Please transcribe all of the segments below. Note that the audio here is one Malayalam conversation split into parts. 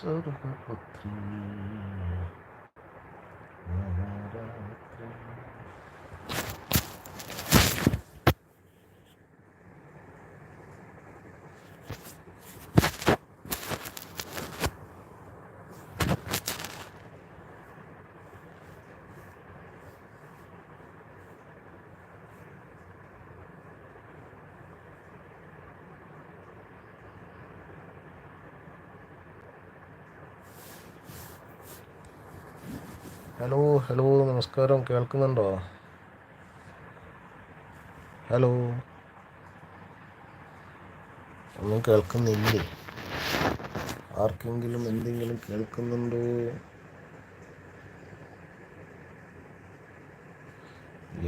Sadhguru Tri. Sadhguru Tri. Hello നമസ്കാരം. കേൾക്കുന്നുണ്ടോ? ഹലോ? ഒന്നും കേൾക്കുന്നില്ലേ? ആർക്കെങ്കിലും എന്തെങ്കിലും കേൾക്കുന്നുണ്ടോ?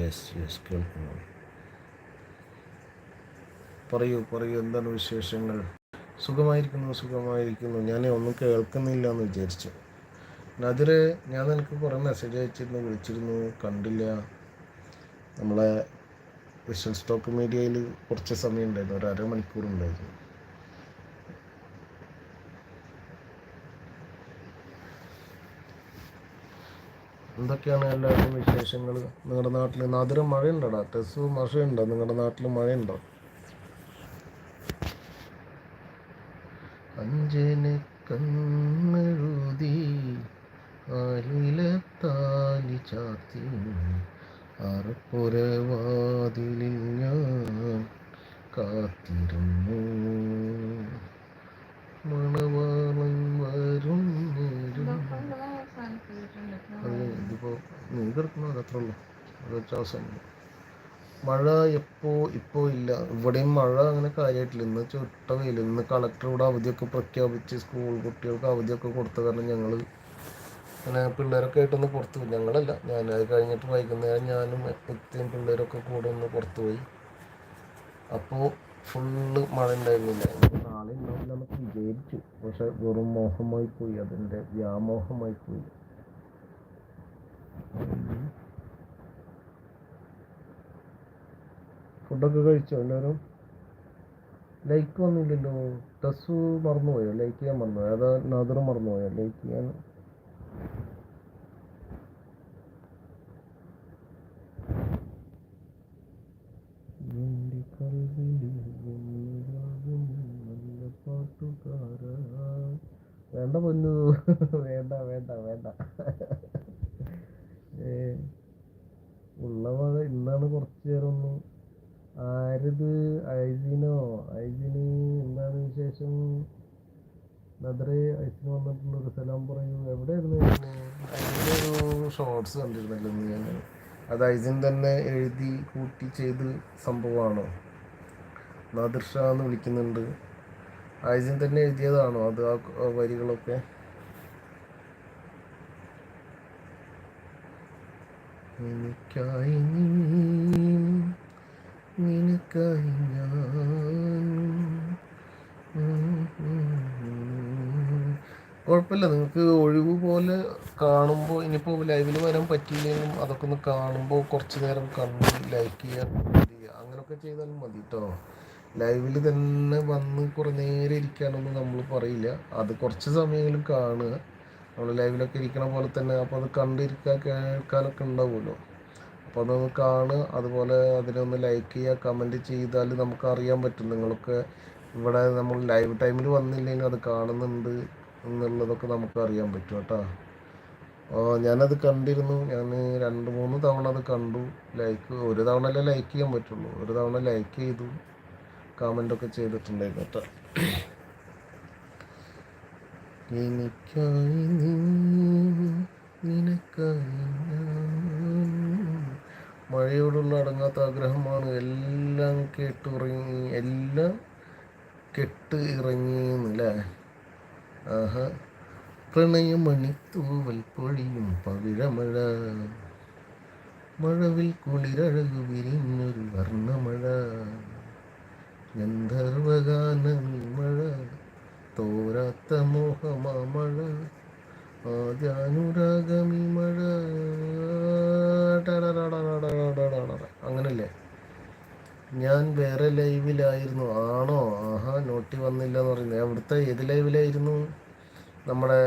യെസ് യെസ് കേൾക്കുന്നു. പറയൂ പറയൂ എന്താണ് വിശേഷങ്ങൾ? സുഖമായിരിക്കുന്നു സുഖമായിരിക്കുന്നു. ഞാൻ ഒന്നും കേൾക്കുന്നില്ല എന്ന് വിചാരിച്ചു. നദിരെ ഞാൻ നിനക്ക് കുറേ മെസ്സേജ് അയച്ചിരുന്നു വിളിച്ചിരുന്നു കണ്ടില്ല. നമ്മളെ വിഷ്വൽ സ്റ്റോക്ക് മീഡിയയിൽ കുറച്ച് സമയം ഉണ്ടായിരുന്നു ഒരു അരമണിക്കൂർ ഉണ്ടായിരുന്നു. എന്തൊക്കെയാണ് എല്ലാവരുടെയും വിശേഷങ്ങൾ? നിങ്ങളുടെ നാട്ടിൽ നാദിര മഴയുണ്ടോടാ? ടെസ് മഴയുണ്ടോ? നിങ്ങളുടെ നാട്ടിൽ മഴയുണ്ടോ? അഞ്ജന കണ്ണെഴുതി ആലിലത്താലി ചാത്തി അറപ്പുരവാതിലിൽ ഞാൻ കാത്തിരുന്നു. മണവാളം വരും നേരം അത് ഇതിപ്പോൾ നീ അത്ര ഉള്ളൂ. മഴ എപ്പോ ഇപ്പോ ഇല്ല. ഇവിടെയും മഴ അങ്ങനെ കാര്യമായിട്ടില്ല ഇന്ന് ചുട്ട വെയിൽ ഇന്ന് കളക്ടർ ഇവിടെ അവധിയൊക്കെ പ്രഖ്യാപിച്ച് സ്കൂൾ കുട്ടികൾക്ക് അവധിയൊക്കെ കൊടുത്ത കാരണം ഞങ്ങൾ അങ്ങനെ പിള്ളേരൊക്കെ ആയിട്ടൊന്ന് പുറത്ത് പോയി. ഞങ്ങളല്ല ഞാൻ അത് കഴിഞ്ഞിട്ട് വൈകുന്നേരം ഞാനും എത്തിയും പിള്ളേരൊക്കെ കൂടെ ഒന്ന് പുറത്ത് പോയി. അപ്പോൾ ഫുള്ള് മഴ ഉണ്ടായിരുന്നില്ല. നാളെ ഉണ്ടാവില്ല എന്നൊക്കെ വിചാരിച്ചു. പക്ഷെ വെറും മോഹമായി പോയി. അതിന്റെ വ്യാമോഹമായി പോയി. ഫുഡൊക്കെ കഴിച്ചോ എല്ലാവരും? ലൈക്ക് വന്നില്ലല്ലോ. ഡ്രസ്സ് മറന്നുപോയോ? ലൈക്ക് ചെയ്യാൻ മറന്നുപോയോ? അതോ നദർ മറന്നുപോയോ ലൈക്ക് ചെയ്യാൻ? എന്റെ എന്നൊരാകും നല്ല പാട്ടുകാരാ. വേണ്ട പൊന്നു. വേണ്ട വേണ്ട വേണ്ട. ഏ, ഉള്ള മഴ ഇന്നാണ് കുറച്ച് നേരം ഒന്ന് ആരിത്? ഐസിനോ ഐസിന് എന്താണ് വിശേഷം? നദറെ അയച്ചിന് വന്നിട്ടുള്ള ഒരു സ്ഥലം പറയൂ എവിടെയായിരുന്നു ഷോർട്സ് കണ്ടിരുന്നല്ലോ നീ. ഞാൻ അത് ഐസിൻ തന്നെ എഴുതി കൂട്ടി ചെയ്ത് സംഭവമാണോ. നാദിർ എന്ന് വിളിക്കുന്നുണ്ട്. ഐസിൻ തന്നെ എഴുതിയതാണോ അത് ആ വരികളൊക്കെ? എനിക്കായി നീ നിനക്കായി ഞാൻ കുഴപ്പമില്ല. നിങ്ങൾക്ക് ഒഴിവ് പോലെ കാണുമ്പോൾ ഇനിയിപ്പോൾ ലൈവിൽ വരാൻ പറ്റിയില്ലെങ്കിലും അതൊക്കെ ഒന്ന് കാണുമ്പോൾ കുറച്ച് നേരം കണ്ട് ലൈക്ക് ചെയ്യുക അങ്ങനെയൊക്കെ ചെയ്താലും മതി കേട്ടോ ലൈവിൽ തന്നെ വന്ന് കുറേ നേരം ഇരിക്കാനൊന്നും നമ്മൾ പറയില്ല. അത് കുറച്ച് സമയമെങ്കിലും കാണുക. നമ്മൾ ലൈവിലൊക്കെ ഇരിക്കണ പോലെ തന്നെ അപ്പോൾ അത് കണ്ടിരിക്കാൻ കേൾക്കാനൊക്കെ ഉണ്ടാവുമല്ലോ. അപ്പോൾ അതൊന്ന് കാണുക. അതുപോലെ അതിനൊന്ന് ലൈക്ക് ചെയ്യുക കമന്റ് ചെയ്താൽ നമുക്ക് അറിയാൻ പറ്റും നിങ്ങളൊക്കെ ഇവിടെ നമ്മൾ ലൈവ് ടൈമിൽ വന്നില്ലെങ്കിൽ അത് കാണുന്നുണ്ട്. എന്നുള്ളതൊക്കെ നമുക്ക് അറിയാൻ പറ്റും കേട്ടോ. ഞാനത് കണ്ടിരുന്നു. ഞാൻ രണ്ട് മൂന്ന് തവണ അത് കണ്ടു. ലൈക്ക് ഒരു തവണ അല്ലേ ലൈക്ക് ചെയ്യാൻ പറ്റുള്ളൂ. ഒരു തവണ ലൈക്ക് ചെയ്തു. കമന്റൊക്കെ ചെയ്തിട്ടുണ്ടായിരുന്നു കേട്ടോ. എനിക്കായി നിനക്കായി മഴയോടുള്ള അടങ്ങാത്ത ആഗ്രഹമാണ്. എല്ലാം കേട്ടുറങ്ങി എല്ലാം കെട്ട് ഇറങ്ങിയെന്നല്ലേ ആഹാ പ്രണയമണി തൂവൽ പൊഴിയും പവിഴമഴ മഴവിൽ കുളിരഴകു വിരിഞ്ഞൊരു വർണമഴ ഗന്ധർവഗാനമിൽ മഴ തോരാത്ത മോഹമാ മഴ ആദ്യാനുരാഗമി മഴ അങ്ങനല്ലേ ഞാൻ വേറെ ലൈവിലായിരുന്നു. ആണോ? ആഹാ നോട്ടി വന്നില്ല എന്ന് പറയുന്നത് അവിടുത്തെ ഏത് ലൈവിലായിരുന്നു? നമ്മുടെ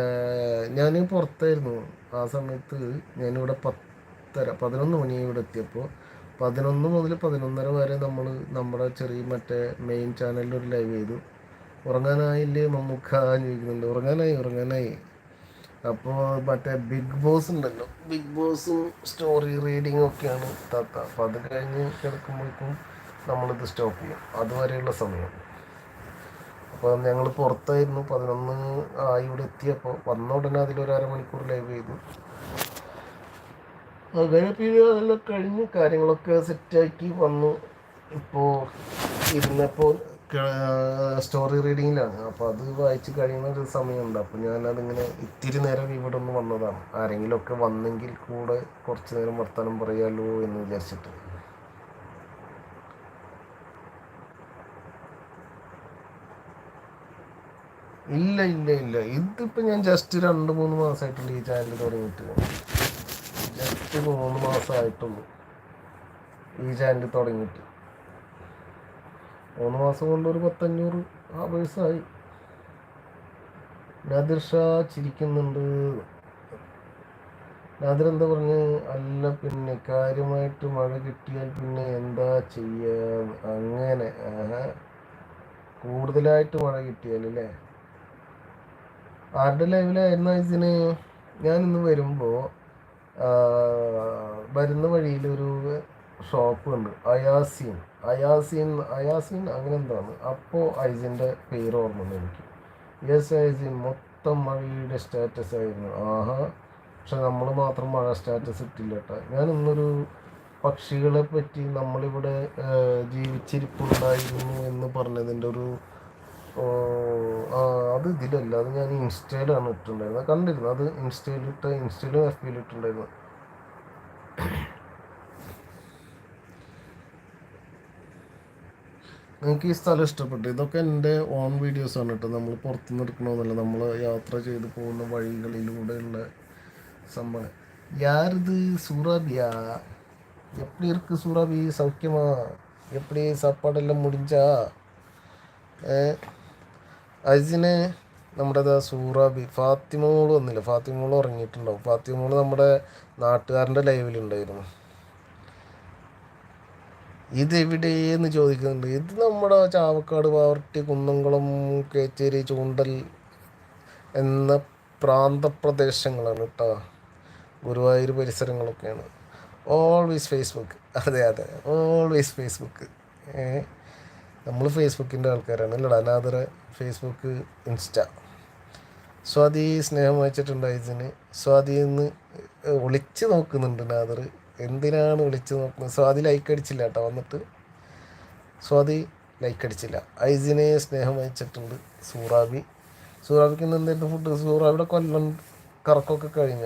ഞാൻ പുറത്തായിരുന്നു. ആ സമയത്ത് ഞാനിവിടെ പത്തര പതിനൊന്ന് മണി ഇവിടെ എത്തിയപ്പോൾ പതിനൊന്ന് മുതൽ പതിനൊന്നര വരെ നമ്മൾ നമ്മുടെ ചെറിയ മറ്റേ മെയിൻ ചാനലിൽ ഒരു ലൈവ് ചെയ്തു. ഉറങ്ങാനായില്ലേ മമ്മൂക്ക? ചോദിക്കുന്നുണ്ട്. ഉറങ്ങാനായി ഉറങ്ങാനായി. അപ്പോൾ മറ്റേ ബിഗ് ബോസ് ഉണ്ടല്ലോ. ബിഗ് ബോസും സ്റ്റോറി റീഡിങ്ങും ഒക്കെയാണ്. താത്ത. അപ്പോൾ അത് കഴിഞ്ഞ് കിടക്കുമ്പോഴേക്കും നമ്മളിത് സ്റ്റോപ്പ് ചെയ്യും. അതുവരെയുള്ള സമയം. അപ്പോൾ ഞങ്ങൾ പുറത്തായിരുന്നു. പതിനൊന്ന് ആയി ഇവിടെ എത്തിയപ്പോൾ വന്ന ഉടനെ അതിലൊരു അരമണിക്കൂർ ലൈവ് ചെയ്തു. അങ്ങനെ പിന്നെ അതെല്ലാം കഴിഞ്ഞ് കാര്യങ്ങളൊക്കെ സെറ്റാക്കി വന്നു. ഇപ്പോൾ ഇരുന്നപ്പോൾ സ്റ്റോറി റീഡിങ്ങിലാണ് അപ്പോൾ അത് വായിച്ച് കഴിയുന്ന ഒരു സമയമുണ്ട്. അപ്പോൾ ഞാനതിങ്ങനെ ഇത്തിരി നേരം ഇവിടെ ഒന്ന് വന്നതാണ്. ആരെങ്കിലുമൊക്കെ വന്നെങ്കിൽ കൂടെ കുറച്ച് നേരം വർത്തമാനം പറയാലോ എന്ന് വിചാരിച്ചിട്ട്. ഇല്ല ഇല്ല ഇല്ല. ഇതിപ്പോൾ ഞാൻ ജസ്റ്റ് രണ്ട് മൂന്ന് മാസമായിട്ടുണ്ട് ഈ ചാനൽ തുടങ്ങിയിട്ട്. ജസ്റ്റ് മൂന്ന് മാസമായിട്ടുള്ളൂ ഈ ചാനൽ തുടങ്ങിയിട്ട്. മൂന്ന് മാസം കൊണ്ട് ഒരു പത്തഞ്ഞൂറ് ആവേഴ്സായി നാദിർ ഷാ ചിരിക്കുന്നുണ്ട്. നാദിർ എന്താ പറഞ്ഞ്? അല്ല പിന്നെ കാര്യമായിട്ട് മഴ കിട്ടിയാൽ പിന്നെ എന്താ ചെയ്യുക അങ്ങനെ കൂടുതലായിട്ട് മഴ കിട്ടിയാൽ അല്ലേ? ആരുടെ ലൈവിലായിരുന്നു ഇതിന് ഇന്ന് വരുമ്പോൾ വരുന്ന വഴിയിൽ ഒരു ഷോപ്പ് ഉണ്ട്. അയാസീൻ. അയാസീൻ അയാസീൻ അങ്ങനെ എന്താണ്? അപ്പോൾ ഐസിന്റെ പേര് ഓർമ്മ എനിക്ക്. യെസ് ഐസിൻ മൊത്തം മഴയുടെ സ്റ്റാറ്റസ് ആയിരുന്നു. ആഹാ. പക്ഷെ നമ്മൾ മാത്രം മഴ സ്റ്റാറ്റസ് ഇട്ടില്ല കേട്ടോ ഞാൻ ഇന്നൊരു പക്ഷികളെ പറ്റി നമ്മളിവിടെ ജീവിച്ചിരിപ്പുണ്ടായിരുന്നു എന്ന് പറഞ്ഞതിന്റെ ഒരു അത് ഇതിലല്ല അത് ഞാൻ ഇൻസ്റ്റയിലാണ് ഇട്ടിട്ടുണ്ടായിരുന്നത് കണ്ടിരുന്നു അത് ഇൻസ്റ്റയിലിട്ട് ഇൻസ്റ്റയിലും എഫ് ബിയിലും ഇട്ടിട്ടുണ്ടായിരുന്നു നിങ്ങൾക്ക് ഈ സ്ഥലം ഇഷ്ടപ്പെട്ടു ഇതൊക്കെ എൻ്റെ ഓൺ വീഡിയോസ് ആണ് കേട്ടോ നമ്മൾ പുറത്തുനിന്ന് എടുക്കണമെന്നല്ല നമ്മൾ യാത്ര ചെയ്ത് പോകുന്ന വഴികളിലൂടെയുള്ള സംഭവം യാരിത് സൂറാബിയാ எப்படி இருக்கு சூறாபி சௌக்கியமா எப்படி சாப்பாடெல்லாம் முடிஞ்சா അജിനെ നമ്മുടെ സൂറ ബി ഫാത്തിമോൾ വന്നില്ല? ഫാത്തിമോൾ ഉറങ്ങിയിട്ടുണ്ടാവും. ഫാത്തിമോൾ നമ്മുടെ നാട്ടുകാരന്റെ ലൈവിലുണ്ടായിരുന്നു ഇതെവിടെയെന്ന് ചോദിക്കുന്നുണ്ട്. ഇത് നമ്മുടെ ചാവക്കാട് പാവർട്ടി കുന്നംകുളം കേച്ചേരി ചൂണ്ടൽ എന്ന പ്രാന്തപ്രദേശങ്ങളാണ് കേട്ടോ. ഗുരുവായൂർ പരിസരങ്ങളൊക്കെയാണ്. ഓൾവേസ് ഫേസ്ബുക്ക് അതെ അതെ. ഓൾവേസ് ഫേസ്ബുക്ക് നമ്മൾ ഫേസ്ബുക്കിന്റെ ആൾക്കാരാണ് നാദർ ഫേസ്ബുക്ക് ഇൻസ്റ്റ സ്വാതി സ്നേഹം വായിച്ചിട്ടുണ്ട് സ്വാതിയിൽ സ്വാതി എന്ന് ഒളിച്ച് നോക്കുന്നുണ്ട് നാദർ. എന്തിനാണ് ഒളിച്ച് നോക്കുന്നത്? സ്വാതി ലൈക്ക് അടിച്ചില്ല കേട്ടോ വന്നിട്ട്. സ്വാതി ലൈക്ക് അടിച്ചില്ല. ഐസിനെ സ്നേഹം വായിച്ചിട്ടുണ്ട് സൂറാബി. സൂറാബിക്ക് ഇന്ന് എന്തായിരുന്നു ഫുഡ് സൂറാബിയുടെ കൊല്ലം കറക്കമൊക്കെ കഴിഞ്ഞ?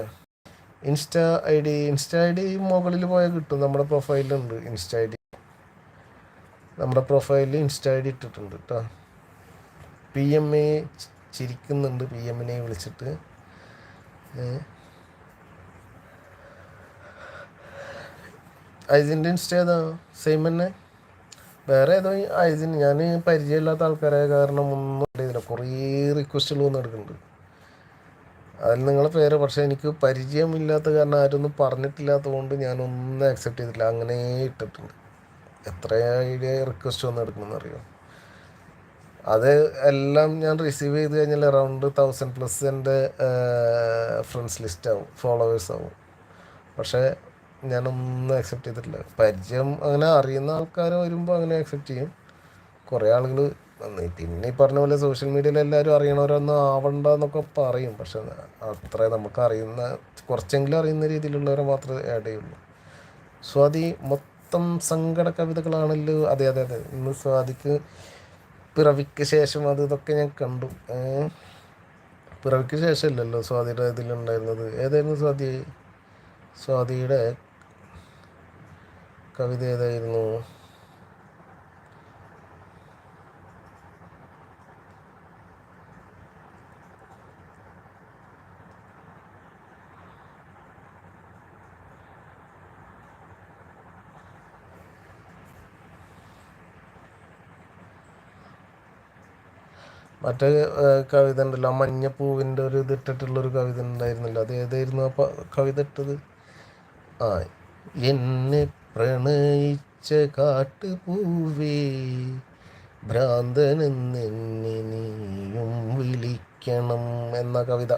Insta I D insta I D മുകളിൽ പോയാൽ കിട്ടും. നമ്മുടെ പ്രൊഫൈലുണ്ട് ഇൻസ്റ്റ ഐ ഡി. നമ്മുടെ പ്രൊഫൈലിൽ ഇൻസ്റ്റ ഐ ഡി ഇട്ടിട്ടുണ്ട് കേട്ടോ പി എം എ ചിരിക്കുന്നുണ്ട് പി എമ്മിനെ വിളിച്ചിട്ട്. ഐസിന്റെ ഇൻസ്റ്റ ഏതാ? സെയിം തന്നെ. വേറെ ഏതോ ഐസിൻ ഞാൻ പരിചയമില്ലാത്ത ആൾക്കാരായ കാരണം ഒന്നും ഇതിന് കുറേ റിക്വസ്റ്റുകൾ വന്ന് എടുക്കുന്നുണ്ട് അതിൽ നിങ്ങളെ പേര് പക്ഷേ എനിക്ക് പരിചയമില്ലാത്ത കാരണം ആരൊന്നും പറഞ്ഞിട്ടില്ലാത്തതുകൊണ്ട് ഞാനൊന്നും ആക്സെപ്റ്റ് ചെയ്തിട്ടില്ല. അങ്ങനെ ഇട്ടിട്ടുണ്ട്. എത്ര ഐഡിയ റിക്വസ്റ്റ് വന്ന് എടുക്കണമെന്ന് അറിയോ അത് എല്ലാം ഞാൻ റിസീവ് ചെയ്ത് കഴിഞ്ഞാൽ അറൗണ്ട് തൗസൻഡ് പ്ലസ് എന്റെ ഫ്രണ്ട്സ് ലിസ്റ്റ് ആവും ഫോളോവേഴ്സ് ആവും. പക്ഷേ ഞാനൊന്നും അക്സെപ്റ്റ് ചെയ്തിട്ടില്ല. പരിചയം അങ്ങനെ അറിയുന്ന ആൾക്കാർ വരുമ്പോൾ അങ്ങനെ അക്സെപ്റ്റ് ചെയ്യും. കുറേ ആളുകൾ പിന്നെ ഈ പറഞ്ഞ പോലെ സോഷ്യൽ മീഡിയയിൽ എല്ലാവരും അറിയണവരൊന്നും ആവണ്ട എന്നൊക്കെ പറയും. പക്ഷെ അത്ര നമുക്ക് അറിയുന്ന കുറച്ചെങ്കിലും അറിയുന്ന രീതിയിലുള്ളവരെ മാത്രമേ ആഡ് ചെയ്യുള്ളൂ. സ്വാതി മൊത്തം സങ്കട കവിതകളാണല്ലോ. അതെ അതെ അതെ. ഇന്ന് സ്വാതിക്ക് പിറവിക്ക് ശേഷം അത് ഇതൊക്കെ ഞാൻ കണ്ടു. പിറവിക്ക് ശേഷമല്ലല്ലോ സ്വാതിയുടെ ഇതിലുണ്ടായിരുന്നത് ഏതായിരുന്നു സ്വാതി? സ്വാതിയുടെ കവിത ഏതായിരുന്നു? മറ്റേ കവിത ഉണ്ടല്ലോ മഞ്ഞപ്പൂവിന്റെ ഒരു ഇതിട്ടിട്ടുള്ളൊരു കവിത ഉണ്ടായിരുന്നല്ലോ അത് ഏതായിരുന്നു ആ കവിത ഇട്ടത്? ആ എന്നെ പ്രണയിച്ച കാട്ടുപൂവേ ഭ്രാന്തനെന്നെ നീയും വിളിക്കണം എന്ന കവിത.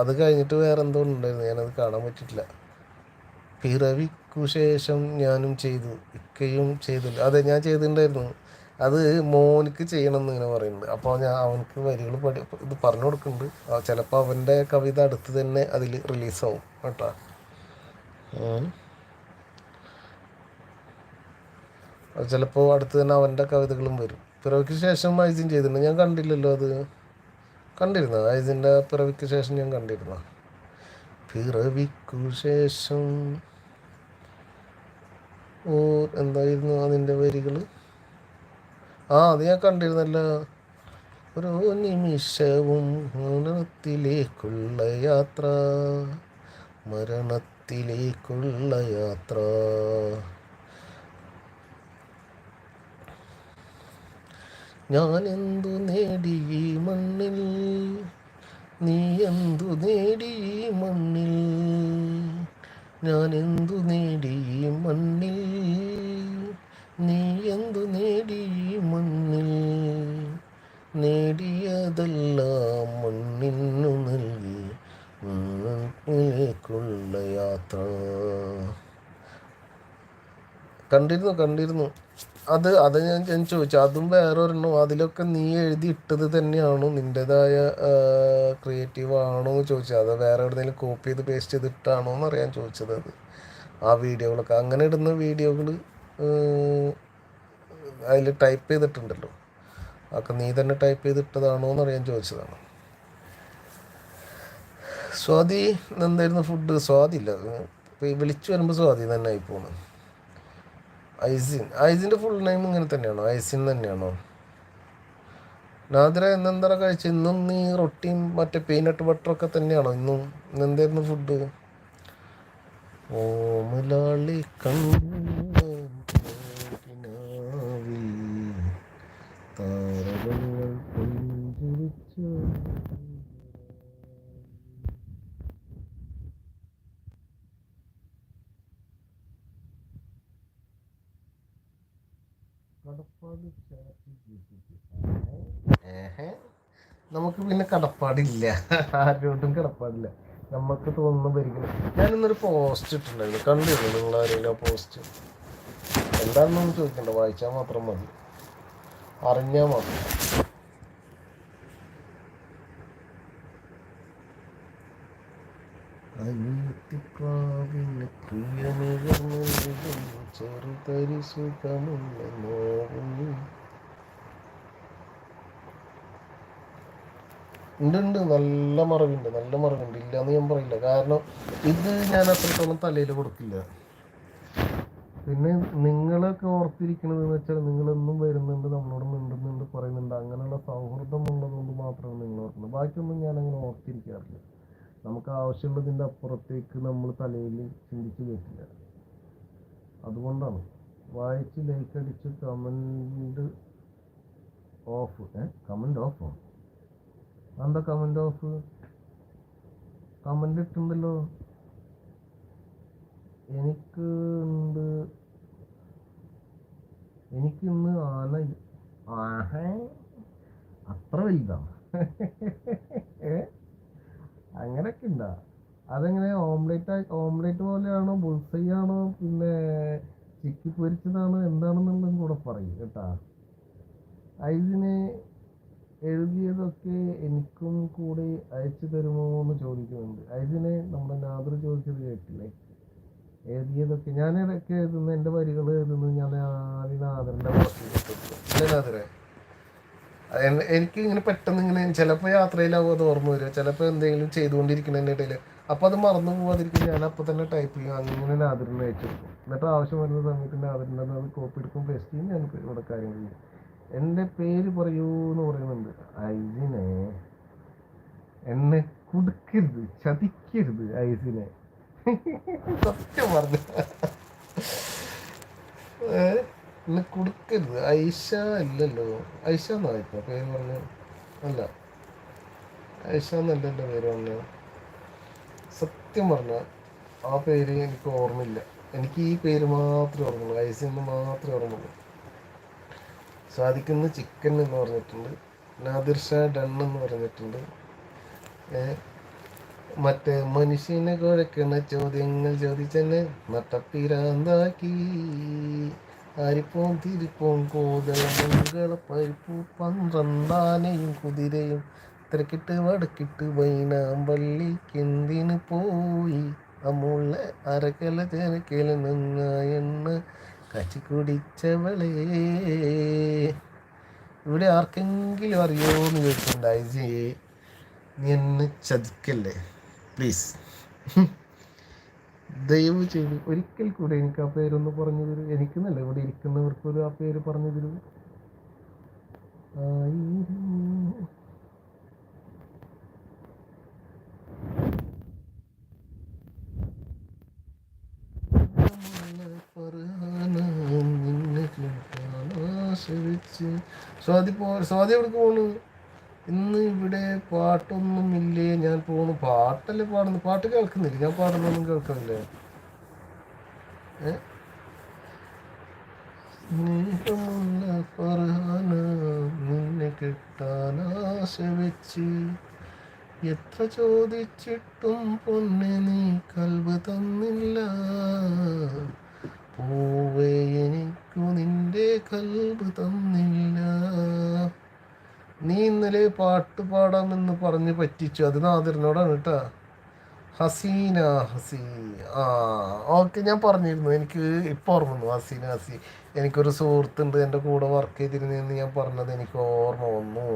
അത് കഴിഞ്ഞിട്ട് വേറെ എന്തോ ഉണ്ടായിരുന്നു ഞാനത് കാണാൻ പറ്റിയിട്ടില്ല. പിറവിക്കു ശേഷം ഞാനും ചെയ്തു ഇക്കയും ചെയ്തില്ല. അതെ ഞാൻ ചെയ്തിട്ടുണ്ടായിരുന്നു. അത് മോനിക്ക് ചെയ്യണം ഇങ്ങനെ പറയുന്നുണ്ട്. അപ്പോൾ ഞാൻ അവനക്ക് വരികൾ പഠി ഇത് പറഞ്ഞു കൊടുക്കുന്നുണ്ട്. ചിലപ്പോൾ അവന്റെ കവിത അടുത്ത് തന്നെ അതിൽ റിലീസാവും കേട്ടോ. ചിലപ്പോൾ അടുത്ത് തന്നെ അവന്റെ കവിതകളും വരും. പിറവിക്ക് ശേഷം ഐസിൻ ചെയ്തിട്ടുണ്ട്. ഞാൻ കണ്ടില്ലല്ലോ അത്. കണ്ടിരുന്ന? ഐസിന്റെ പിറവിക്ക് ശേഷം ഞാൻ കണ്ടിരുന്ന? പിറവിക്കു ശേഷം. ഓ എന്തായിരുന്നു അതിന്റെ വരികൾ ആ അത് ഞാൻ കണ്ടിരുന്നല്ലോ. ഒരു നിമിഷവും മരണത്തിലേക്കുള്ള യാത്ര. മരണത്തിലേക്കുള്ള യാത്ര. ഞാൻ എന്തു നേടി ഈ മണ്ണിൽ? നീ എന്തു നേടി ഈ മണ്ണിൽ? ഞാൻ എന്തു നേടി ഈ മണ്ണിൽ? നീ എന്തു നേടി മണ്ണിൽ? നേടിയതെല്ലാം മണ്ണിനു നൽകി. മണ്ണിലേക്കുള്ള യാത്ര. കണ്ടിരുന്നു കണ്ടിരുന്നു. അത് അത് ഞാൻ ഞാൻ ചോദിച്ചു. അതും വേറെ ഒരെണ്ണം അതിലൊക്കെ നീ എഴുതി ഇട്ടത് തന്നെയാണോ? നിന്റെതായ ക്രിയേറ്റീവ് ആണോ എന്ന് ചോദിച്ചത് അത് വേറെ എവിടെയെങ്കിലും കോപ്പി ചെയ്ത് പേസ്റ്റ് ചെയ്ത് ഇട്ടാണോ എന്ന് അറിയാൻ ചോദിച്ചത് അത്. ആ വീഡിയോകളൊക്കെ അങ്ങനെ ഇടുന്ന വീഡിയോകൾ അതിൽ ടൈപ്പ് ചെയ്തിട്ടുണ്ടല്ലോ അതൊക്കെ നീ തന്നെ ടൈപ്പ് ചെയ്തിട്ടതാണോ എന്ന് അറിയാൻ ചോദിച്ചതാണ്. സ്വാതി എന്തായിരുന്നു ഫുഡ് സ്വാതി ഇല്ല. വിളിച്ചു വരുമ്പോൾ സ്വാതി തന്നെ ആയി പോണു. ഐസിൻ. ഐസിന്റെ ഫുൾ നെയിം ഇങ്ങനെ തന്നെയാണോ? ഐസിൻ തന്നെയാണോ? നാദിര എന്നെന്താ കഴിച്ചത് ഇന്നും നീ റൊട്ടിയും മറ്റേ പീനട്ട് ബട്ടറൊക്കെ തന്നെയാണോ? ഇന്നും ഇന്നെന്തായിരുന്നു ഫുഡ് ഓമലാളി കണ്ണാവിൽ കടപ്പാട് നമുക്ക് പിന്നെ കടപ്പാടില്ല. ആരോട്ടും കടപ്പാടില്ല. നമുക്ക് തോന്നുന്നു ഭരിക്കണം. ഞാൻ ഇന്നൊരു പോസ്റ്റ് ഇട്ടിട്ടുണ്ടായിരുന്നു. കണ്ടിരുന്നു നിങ്ങൾ ആരെങ്കിലും ആ പോസ്റ്റ് എന്താണെന്നൊന്നും ചോദിക്കണ്ട. വായിച്ചാൽ മാത്രം മതി. അറിഞ്ഞാൽ മാത്രം. ഉണ്ട് ഉണ്ട് നല്ല മറവിണ്ട് നല്ല മറവിണ്ട്. ഇല്ല എന്ന് ഞാൻ പറയില്ല. കാരണം ഇത് ഞാൻ അത്രത്തോളം തലയിൽ കൊടുക്കില്ല. പിന്നെ നിങ്ങളൊക്കെ ഓർത്തിരിക്കണത് എന്ന് വെച്ചാൽ നിങ്ങളെന്നും വരുന്നുണ്ട് നമ്മളോട് മിണ്ടുന്നുണ്ട് പറയുന്നുണ്ട്. അങ്ങനെയുള്ള സൗഹൃദം ഉള്ളതുകൊണ്ട് മാത്രമാണ് നിങ്ങൾ ഓർക്കുന്നത് ബാക്കിയൊന്നും ഞാൻ അങ്ങനെ ഓർത്തിരിക്കാറില്ല. നമുക്ക് ആവശ്യമുള്ളതിന്റെ അപ്പുറത്തേക്ക് നമ്മൾ തലയിൽ ചിന്തിച്ച് കേട്ടില്ല. അതുകൊണ്ടാണ് വായിച്ച് ലൈക്ക് അടിച്ച് കമന്റ് ഓഫ് ഏ? കമന്റ് ഓഫ് എന്താ കമന്റ് ഓഫ് കമന്റ് ഇട്ടുണ്ടല്ലോ എനിക്ക് ഉണ്ട് എനിക്കിന്ന് ആന ആഹേ. അത്ര വലുതാണ് ഏ? അങ്ങനൊക്കെ ഉണ്ടാ അതെങ്ങനെ ഓംലേറ്റ് ഓംലേറ്റ് പോലെയാണോ ബുൾസൈ ആണോ പിന്നെ ചിക്കി പൊരിച്ചതാണോ എന്താണെന്നുള്ളതും കൂടെ പറയും കേട്ടാ. ഐസിനെ എഴുതിയതൊക്കെ എനിക്കും കൂടി അയച്ചു തരുമോ എന്ന് ചോദിക്കുന്നുണ്ട്. ഐസിനെ നമ്മുടെ നാദർ ചോദിച്ചത് കേട്ടില്ലേ? എഴുതിയതൊക്കെ ഞാൻ ഇടയ്ക്ക് എഴുതുന്ന എന്റെ വരികൾ എഴുതുന്നത് ഞാൻ ആദ്യം നാദറിന്റെ അല്ലേ നാദറെ? എനിക്ക് ഇങ്ങനെ പെട്ടെന്ന് ഇങ്ങനെ ചിലപ്പോൾ യാത്രയിലാവും അത് ഓർമ്മ വരിക. ചിലപ്പോൾ എന്തെങ്കിലും ചെയ്തുകൊണ്ടിരിക്കുന്നതിന്റെ ഇടയിൽ അപ്പോൾ അത് മറന്നു പോവാതിരിക്കും. ഞാൻ അപ്പോൾ തന്നെ ടൈപ്പ് ചെയ്യും. അങ്ങനെ നാദറിന് അയച്ചു കൊടുക്കും എന്നിട്ട് ആവശ്യം വരുന്ന സമയത്ത് നാദറിന്റെ അത് കോപ്പി എടുക്കും പേസ്റ്റ് ചെയ്യും. ഞാൻ ഇവിടെ കാര്യങ്ങൾ ചെയ്യും. എന്റെ പേര് പറയൂ എന്ന് പറയുന്നുണ്ട്. ഐസിനെ. എന്നെ കുടുക്കരുത് ചതിക്കരുത് ഐസിനെ. സത്യം പറഞ്ഞു. എന്നെ കൊടുക്കരുത്. ഐഷ അല്ലല്ലോ ഐഷ എന്നാ ഇപ്പൊ പേര് പറഞ്ഞു? അല്ല. ഐഷ എന്നല്ല എന്റെ പേര് പറഞ്ഞു. സത്യം പറഞ്ഞ ആ പേര് എനിക്ക് ഓർമ്മയില്ല. എനിക്ക് ഈ പേര് മാത്രമേ ഓർമ്മയുള്ളൂ. ഐസ എന്ന് മാത്രമേ ഓർമ്മയുള്ളൂ. സാധിക്കുന്ന ചിക്കൻ എന്ന് പറഞ്ഞിട്ടുണ്ട്. നാദിർ ഷാ ഡൺ എന്ന് പറഞ്ഞിട്ടുണ്ട്. മറ്റേ മനുഷ്യനെ കുഴക്കണ ചോദ്യങ്ങൾ ചോദിച്ചെന്നെ നട്ടപ്പിരാന്താക്കി. ആരിപ്പോം തിരിപ്പോം കോതൽ പരിപ്പൂ പന്ത്രണ്ടാനയും കുതിരയും തിരക്കിട്ട് വടക്കിട്ട് വൈനാമ്പള്ളിക്കെന്തിന് പോയി അമുള്ള അരക്കല തിരക്കല നങ്ങായെണ്ണ കച്ചി കുടിച്ചവളേ. ഇവിടെ ആർക്കെങ്കിലും അറിയോന്ന് ചോദിച്ചിട്ടുണ്ടായി നീ എന്നെ ചതിക്കല്ലേ? പ്ലീസ് ദയവ് ചെയ്ത് ഒരിക്കൽ കൂടെ എനിക്ക് ആ പേരൊന്ന് പറഞ്ഞു തരൂ. എനിക്കെന്നല്ല ഇവിടെ ഇരിക്കുന്നവർക്കൊരു ആ പേര് പറഞ്ഞു തരൂ. സ്വാതി പോ സ്വാതി എവിടേക്ക് പോണു? ഇന്ന് ഇവിടെ പാട്ടൊന്നും ഇല്ലേ ഞാൻ പോണു. പാട്ടല്ലേ പാടുന്നു പാട്ട് കേൾക്കുന്നില്ല. ഞാൻ പാടുന്നൊന്നും കേൾക്കുന്നില്ലേ? നിന്നെ കിട്ടാൻ ആശ വെച്ച് എത്ര ചോദിച്ചിട്ടും പൊന്നെ നീ കൽവ് തന്നില്ല. പൂവേ എനിക്കു നിന്റെ കൽവ് തന്നില്ല. നീ ഇന്നലെ പാട്ട് പാടാമെന്ന് പറഞ്ഞ് പറ്റിച്ചു. അത് നാദിറിനോടാണ് കേട്ടാ. ഹസീന ഹസീ ആ ഓക്കെ ഞാൻ പറഞ്ഞിരുന്നു. എനിക്ക് ഇപ്പോൾ ഓർമ്മ വന്നു. ഹസീന ഹസി എനിക്കൊരു സുഹൃത്തുണ്ട്. എന്റെ കൂടെ വർക്ക് ചെയ്തിരുന്നെന്ന് ഞാൻ പറഞ്ഞത് എനിക്ക് ഓർമ്മ വന്നു.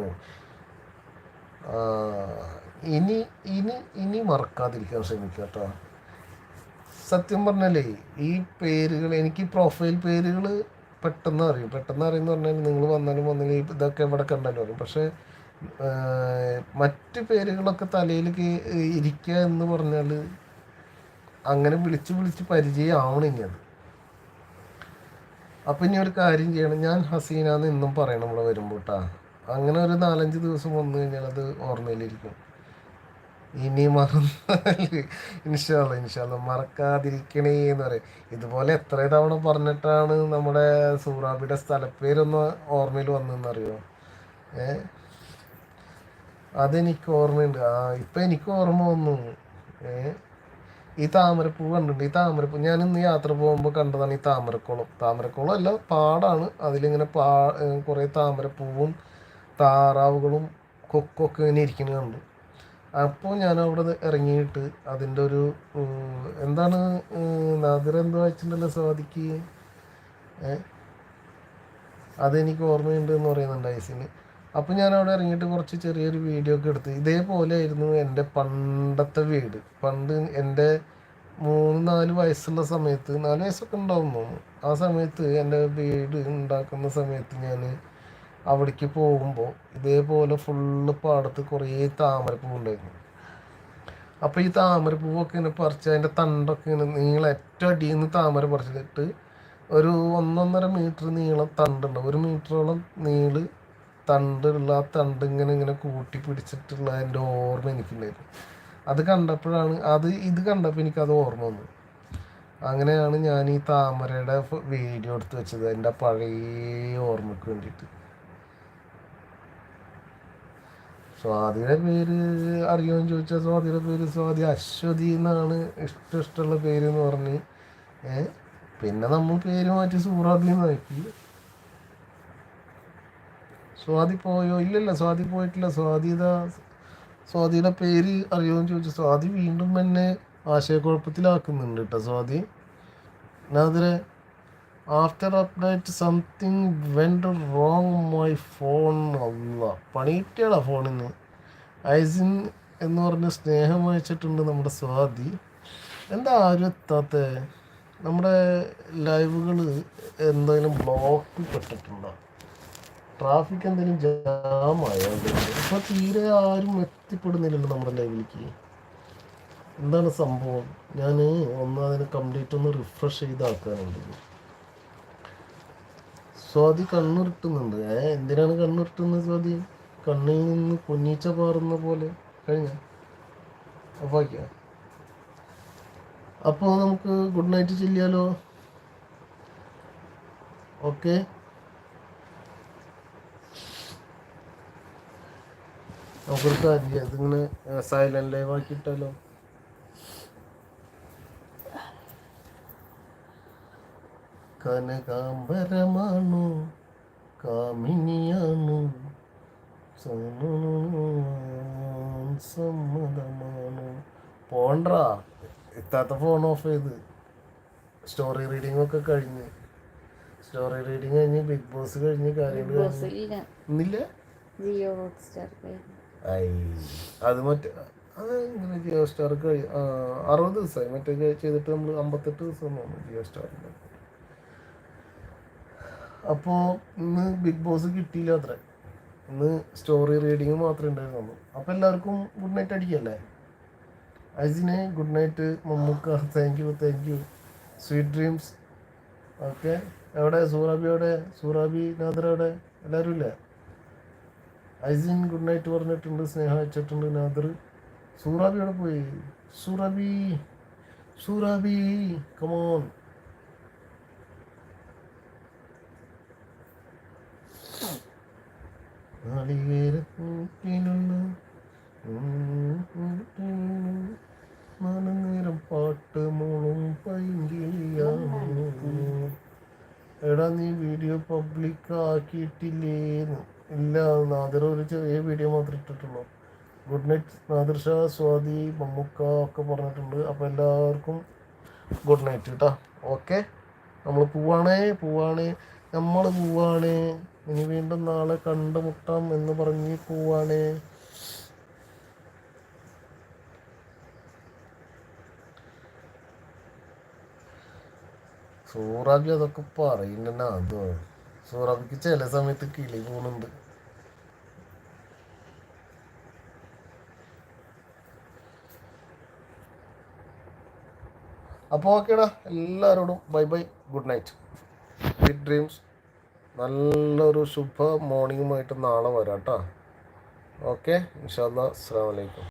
ഇനി ഇനി ഇനി മറക്കാതിരിക്കാൻ ശ്രമിക്കുക കേട്ടോ. സത്യം പറഞ്ഞല്ലേ ഈ പേരുകൾ എനിക്ക് പ്രൊഫൈൽ പേരുകൾ പെട്ടെന്ന് അറിയും. പെട്ടെന്ന് അറിയുമെന്ന് പറഞ്ഞാൽ നിങ്ങൾ വന്നാലും വന്നില്ല ഇതൊക്കെ ഇവിടെ കണ്ടാലും അറിയും. പക്ഷേ മറ്റ് പേരുകളൊക്കെ തലയിൽ ഇരിക്കുക എന്ന് പറഞ്ഞാൽ അങ്ങനെ വിളിച്ച് വിളിച്ച് പരിചയമാവണില്ല അത്. അപ്പം ഇനി ഒരു കാര്യം ചെയ്യണം. ഞാൻ ഹസീന എന്ന് ഇന്നും പറയണം ഇവിടെ വരുമ്പോൾ കേട്ടാ അങ്ങനെ ഒരു നാലഞ്ച് ദിവസം വന്നു കഴിഞ്ഞാൽ അത് ഓർമ്മയിലിരിക്കും. ഇനി മറന്നാൽ. ഇൻഷാല്ല മറക്കാതിരിക്കണേ എന്ന് പറയും. ഇതുപോലെ എത്ര തവണ പറഞ്ഞിട്ടാണ് നമ്മുടെ സൂറാബിയുടെ സ്ഥലപ്പേരൊന്ന് ഓർമ്മയിൽ വന്നതെന്നറിയോ? ഏ? അതെനിക്ക് ഓർമ്മയുണ്ട്. ആ ഇപ്പം എനിക്ക് ഓർമ്മ വന്നു. ഏ? ഈ താമരപ്പൂ കണ്ടിട്ടുണ്ട്. ഈ താമരപ്പൂ ഞാൻ ഇന്ന് യാത്ര പോകുമ്പോൾ കണ്ടതാണ് ഈ താമരക്കുളം. താമരക്കുളം അല്ല പാടാണ്. അതിലിങ്ങനെ പാ കുറേ താമരപ്പൂവും താറാവുകളും കൊക്കൊക്കെ ഇങ്ങനെ ഇരിക്കുന്നത് കണ്ടു. അപ്പോൾ ഞാൻ അവിടെ ഇറങ്ങിയിട്ട് അതിന്റെ ഒരു എന്താണ് നാദിർ എന്തോ വെച്ചിട്ടുണ്ടല്ലോ സ്വാതിക്ക്? അതെനിക്ക് ഓർമ്മയുണ്ട് എന്ന് പറയുന്നുണ്ട് ഐസിന്. അപ്പോൾ ഞാൻ അവിടെ ഇറങ്ങിയിട്ട് കുറച്ച് ചെറിയൊരു വീഡിയോ ഒക്കെ എടുത്ത്. ഇതേപോലെ ആയിരുന്നു എന്റെ പണ്ടത്തെ വീട്. പണ്ട് എന്റെ മൂന്ന് നാല് വയസ്സുള്ള സമയത്ത് നാല് വയസ്സൊക്കെ ഉണ്ടാവും ആ സമയത്ത് എന്റെ വീട് ഉണ്ടാക്കുന്ന സമയത്ത് ഞാൻ അവിടേക്ക് പോകുമ്പോൾ ഇതേപോലെ ഫുള്ള് പാടത്ത് കുറേ താമരപ്പൂ ഉണ്ടായിരുന്നു. അപ്പോൾ ഈ താമരപ്പൂവൊക്കെ ഇങ്ങനെ പറിച്ച് അതിന്റെ തണ്ടൊക്കെ ഇങ്ങനെ നീളം ഏറ്റവും അടിയിൽ നിന്ന് താമര പറിച്ചിട്ട് ഒരു ഒന്നൊന്നര മീറ്റർ നീളം തണ്ടുണ്ട് ഒരു മീറ്ററോളം നീൾ തണ്ടുള്ള ആ തണ്ട് ഇങ്ങനെ ഇങ്ങനെ കൂട്ടി പിടിച്ചിട്ടുള്ള എന്റെ ഓർമ്മ എനിക്കുണ്ടായിരുന്നു. അത് കണ്ടപ്പോഴാണ് അത് ഇത് കണ്ടപ്പോൾ എനിക്കത് ഓർമ്മ വന്നു. അങ്ങനെയാണ് ഞാൻ ഈ താമരയുടെ വീഡിയോ എടുത്ത് വെച്ചത്. എന്റെ പഴയ ഓർമ്മയ്ക്ക് വേണ്ടിയിട്ട്. സ്വാതിയുടെ പേര് അറിയുമെന്ന് ചോദിച്ചാൽ സ്വാതിയുടെ പേര് സ്വാതി അശ്വതി എന്നാണ് ഇഷ്ടം ഇഷ്ടമുള്ള പേര് എന്ന് പറഞ്ഞ് പിന്നെ നമ്മൾ പേര് മാറ്റി സൂറാദി എന്നാക്കി സ്വാതി പോയോ? ഇല്ലല്ല സ്വാതി പോയിട്ടില്ല. സ്വാതി ഇതാ സ്വാതിയുടെ പേര് അറിയുമെന്ന് ചോദിച്ചു സ്വാതി വീണ്ടും എന്നെ ആശയക്കുഴപ്പത്തിലാക്കുന്നുണ്ട് കേട്ടോ Swathi. നാദിരെ after update something went wrong my phone അല്ല പണിയിട്ടാളാ ഫോണിന് ഐസിൻ എന്ന് പറഞ്ഞ് സ്നേഹം അയച്ചിട്ടുണ്ട് നമ്മുടെ സ്വാതി. എന്താ ആരും എത്താത്ത നമ്മുടെ ലൈവുകൾ എന്തെങ്കിലും ബ്ലോക്ക് പെട്ടിട്ടുണ്ടോ? ട്രാഫിക് എന്തെങ്കിലും ജാം ആയോ? ഇപ്പോൾ തീരെ ആരും എത്തിപ്പെടുന്നില്ലല്ലോ നമ്മുടെ ലൈവിലേക്ക്. എന്താണ് സംഭവം? ഞാൻ ഒന്ന് അതിന് കംപ്ലീറ്റ് ഒന്ന് റിഫ്രഷ് ചെയ്താക്കാനുണ്ട് സ്വാതി കണ്ണുരുട്ടുന്നുണ്ട്. ഏ എന്തിനാണ് കണ്ണുരുട്ടുന്നത് സ്വാതി? കണ്ണിൽ നിന്ന് കുഞ്ഞീച്ച പാറുന്ന പോലെ. കഴിഞ്ഞ? അപ്പാക്കിയ അപ്പോൾ നമുക്ക് ഗുഡ് നൈറ്റ് ചെല്ലിയാലോ? ഓക്കെ. നമുക്കൊരു കാര്യം അതിങ്ങനെ ലൈവ് ആക്കിയിട്ടല്ലോ കനകാംബരമാണു കാമിനിയാണു. സമ്മതമാണു. പോണ്ടാ എത്താത്ത ഫോൺ ഓഫ് ചെയ്ത്. സ്റ്റോറി റീഡിംഗ് ഒക്കെ കഴിഞ്ഞ്. സ്റ്റോറി റീഡിംഗ് കഴിഞ്ഞ് ബിഗ് ബോസ് കഴിഞ്ഞ് കാര്യങ്ങൾ ഇന്നില്ല? ജിയോ ഹോട്ട്സ്റ്റാർ അത് മറ്റേ അത് ഇങ്ങനെ ജിയോ സ്റ്റാർ കഴി അറുപത് ദിവസമായി മറ്റേ ചെയ്തിട്ട് നമ്മൾ അമ്പത്തെട്ട് ദിവസം ജിയോ സ്റ്റാറിന്റെ അപ്പോൾ ഇന്ന് ബിഗ് ബോസ് കിട്ടിയില്ല അത്ര. ഇന്ന് സ്റ്റോറി റീഡിങ് മാത്രമേ ഉണ്ടായിരുന്നുള്ളൂ. അപ്പോൾ എല്ലാവർക്കും ഗുഡ് നൈറ്റ് അടിക്കല്ലേ? അജിനെ good night Mammukka thank you thank you sweet dreams okay എവിടെ? സൂറാബി എവിടെ സൂറാബി നാദർ എവിടെ? എല്ലാവരും ഇല്ലേ? അജിൻ ഗുഡ് നൈറ്റ് പറഞ്ഞിട്ടുണ്ട് സ്നേഹ അയച്ചിട്ടുണ്ട് നാദർ. സൂറാബി എവിടെ പോയി? സൂറാബി. സൂറാബി കമോൺ നാളികേരത്തിനുള്ള നേരം പാട്ട് മോളും പൈങ്കിളിയാണ്. എടാ നീ വീഡിയോ പബ്ലിക് ആക്കിയിട്ടില്ലേന്ന് ഇല്ല നാദർ ഒരു ചെറിയ വീഡിയോ മാത്രം ഇട്ടിട്ടുള്ളൂ. ഗുഡ് നൈറ്റ് നാദിർ ഷാ സ്വാതി മമ്മുക്ക ഒക്കെ പറഞ്ഞിട്ടുണ്ട്. അപ്പോൾ എല്ലാവർക്കും ഗുഡ് നൈറ്റ് കേട്ടോ ഓക്കെ നമ്മൾ പോവാണേ പോവാണേ. നമ്മൾ പോവാണേ. ഇനി വീണ്ടും നാളെ കണ്ടുമുട്ടാം എന്ന് പറഞ്ഞ് പോവാണേ. സൂറാബി അതൊക്കെ പറയുന്ന അതോ? സൂറാബിക്ക് ചില സമയത്ത് കിളി പോകുന്നുണ്ട്. അപ്പോൾ ഓക്കേടാ. എല്ലാവരോടും bye bye. Good night. With dreams നല്ലൊരു ശുഭ മോർണിംഗുമായിട്ട് നാളെ വരാം കേട്ടോ ഓക്കെ ഇൻഷാല്ല അസ്സാം വലൈക്കും